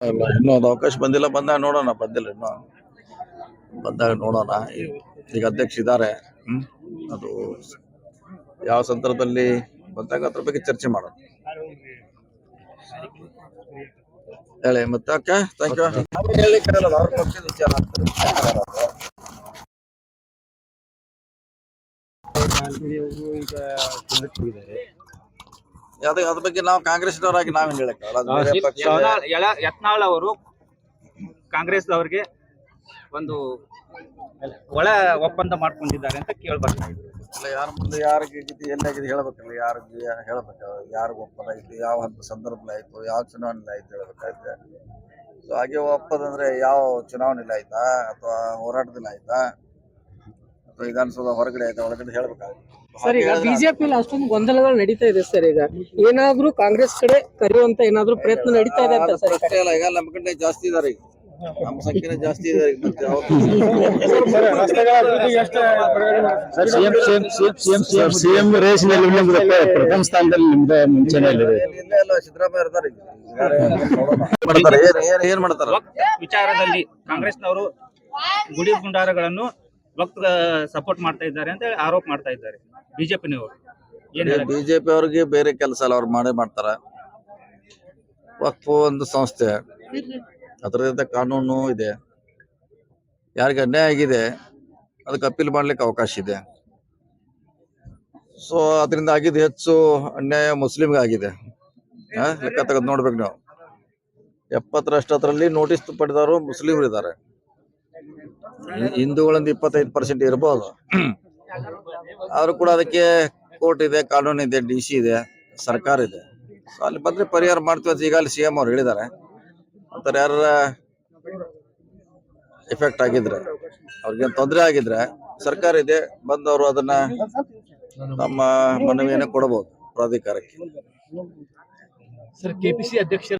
ಅಲ್ಲ, ಇನ್ನೂ ಒಂದು ಅವಕಾಶ ಬಂದಿಲ್ಲ, ಬಂದಾಗ ನೋಡೋಣ, ಬಂದಿಲ್ಲ ಇನ್ನೂ. ಬಂದಾಗ ನೋಡೋಣ. ಈಗ ಅಧ್ಯಕ್ಷ ಇದ್ದಾರೆ ಅದು ಯಾವ ಸಂದರ್ಭದಲ್ಲಿ ಬಂದಾಗ ಅದ್ರ ಬಗ್ಗೆ ಚರ್ಚೆ ಮಾಡೋಣ. ಹೇಳಿ, ಮತ್ತೆ ಓಕೆ ಥ್ಯಾಂಕ್ ಯು ಅದ ಅದ್ರ ಬಗ್ಗೆ ನಾವು ಕಾಂಗ್ರೆಸ್ನವರಾಗಿ ನಾವೇನು ಹೇಳಕ್ಕಾಗಲ್ಲ ಪಕ್ಷ ಯತ್ನಾಳ್ ಅವರು ಕಾಂಗ್ರೆಸ್ ಅವರಿಗೆ ಒಂದು ಒಳ ಒಪ್ಪಂದ ಮಾಡ್ಕೊಂಡಿದ್ದಾರೆ ಅಂತ ಕೇಳ್ಬೇಕಾಗಿದೆ ಇಲ್ಲ ಯಾರ ಮುಂದೆ ಯಾರಿಗೆ ಎಲ್ಲಾಗಿದೆ ಹೇಳ್ಬೇಕಲ್ಲ ಯಾರಿಗೆ ಹೇಳ್ಬೇಕು ಯಾರಿಗೆ ಒಪ್ಪಂದ ಆಯ್ತು ಯಾವ ಹಂತ ಸಂದರ್ಭದಲ್ಲಿ ಆಯ್ತು ಯಾವ ಚುನಾವಣೆ ಆಯ್ತು ಹೇಳ್ಬೇಕಾಯ್ತು ಸೊ ಹಾಗೆ ಒಪ್ಪದಂದ್ರೆ ಯಾವ ಚುನಾವಣೆಲಿ ಆಯ್ತಾ? ಅಥವಾ ಹೋರಾಟದಲ್ಲಿ ಆಯ್ತಾ? ವಿಧಾನಸೌಧ ಹೊರಗಡೆ ಐತೆ ಒಳಗಡೆ ಹೇಳ್ಬೇಕಾಗುತ್ತೆ ಸರ್ ಈಗ ಬಿಜೆಪಿ ಅಷ್ಟೊಂದು ಗೊಂದಲಗಳು ನಡೀತಾ ಇದೆ ಸರ್ ಈಗ ಏನಾದ್ರೂ ಕಾಂಗ್ರೆಸ್ ಕಡೆ ಕರೆಯುವಂತ ಏನಾದ್ರೂ ಪ್ರಯತ್ನ ನಡೀತಾ ಇದೆ ಅಂತ ಸರ್ ಅಷ್ಟೇ ಅಲ್ಲ ಈಗ ನಮ್ಮ ಕಡೆ ಜಾಸ್ತಿ ಇದಾರೆ ಈಗ. ನಮ್ಮ ಸಂಖ್ಯೆನೇ ಜಾಸ್ತಿ ಇದಾರೆ ಈಗ ಮತ್ತೆ ಯಾವ- ಸಿಎಂ ನಿಮ್ದು ಪ್ರಥಮ ಸ್ಥಾನದಲ್ಲಿ ನಿಮ್ದು ಮುಂಚೆನೆ ಇದೆ ಇಲ್ಲೇ ಅಲ್ಲ ಸಿದ್ದರಾಮಯ್ಯ ಇರ್ತಾರೆ ಈಗ. ಮಾಡ್ತಾರೆ. ಏನ್ ಏನ್ ಏನ್ ಮಾಡ್ತಾರ? ವಿಚಾರದಲ್ಲಿ ಕಾಂಗ್ರೆಸ್ನವರು ಗುಡಿ ಗುಂಡಾರಗಳನ್ನು ವಕ್ತ ಸಪೋರ್ಟ್ ಮಾಡ್ತಾ ಇದ್ದಾರೆ ಅಂತ ಹೇಳಿ ಆರೋಪ ಮಾಡ್ತಾ ಇದ್ದಾರೆ ಬಿಜೆಪಿನವರು. ಏನ್ ಹೇಳಕ್- ಬಿಜೆಪಿ ಅವ್ರಿಗೆ ಬೇರೆ ಕೆಲಸ ಅಲ್ಲ ಅವ್ರು ಮಾಡೇ ಮಾಡ್ತಾರ. ವಕ್ಫ್ ಒಂದು ಸಂಸ್ಥೆ. ಅದರಿಂದ ಕಾನೂನು ಇದೆ. ಯಾರಿಗೆ ಅನ್ಯಾಯ ಆಗಿದೆ ಅದಕ್ಕೆ ಅಪೀಲ್ ಮಾಡ್ಲಿಕ್ಕೆ ಅವಕಾಶ ಇದೆ. ಸೊ ಅದರಿಂದ ಆಗಿದ್ದು ಹೆಚ್ಚು ಅನ್ಯಾಯ ಮುಸ್ಲಿಮ್ಗೆ ಆಗಿದೆ. ಆ, ಲೆಕ್ಕ ತೆಗೆದು ನೋಡ್ಬೇಕು ನಾವು. ಎಪ್ಪತ್ತರಷ್ಟರಲ್ಲಿ ನೋಟಿಸ್ ಪಡೆದವರು ಮುಸ್ಲಿಮ್ರು ಇದ್ದಾರೆ ಹಿಂದೂಗಳಿಂದ ಇಪ್ಪತ್ತೈದು ಪರ್ಸೆಂಟ್ ಇರ್ಬೋದು. ಆದ್ರೂ ಕೂಡ ಅದಕ್ಕೆ ಕೋರ್ಟ್ ಇದೆ, ಕಾನೂನು ಇದೆ ಡಿ ಸಿ ಇದೆ, ಸರ್ಕಾರ ಇದೆ. ಸೊ ಅಲ್ಲಿ ಬಂದ್ರೆ ಪರಿಹಾರ ಮಾಡ್ತೀವಿ ಅಂತ ಈಗಾಗಲೇ ಸಿ ಎಂ ಅವ್ರು ಹೇಳಿದ್ದಾರೆ. ಅಂತಾರೆ ಯಾರ ಎಫೆಕ್ಟ್ ಆಗಿದ್ರೆ ಅವ್ರಿಗೇನು ತೊಂದರೆ ಆಗಿದ್ರೆ ಸರ್ಕಾರ ಇದೆ, ಬಂದವರು ಅದನ್ನ ನಮ್ಮ ಮನವಿಯನ್ನು ಕೊಡಬಹುದು ಪ್ರಾಧಿಕಾರಕ್ಕೆ. ಸರ್ ಕೆಪಿಸಿ ಅಧ್ಯಕ್ಷ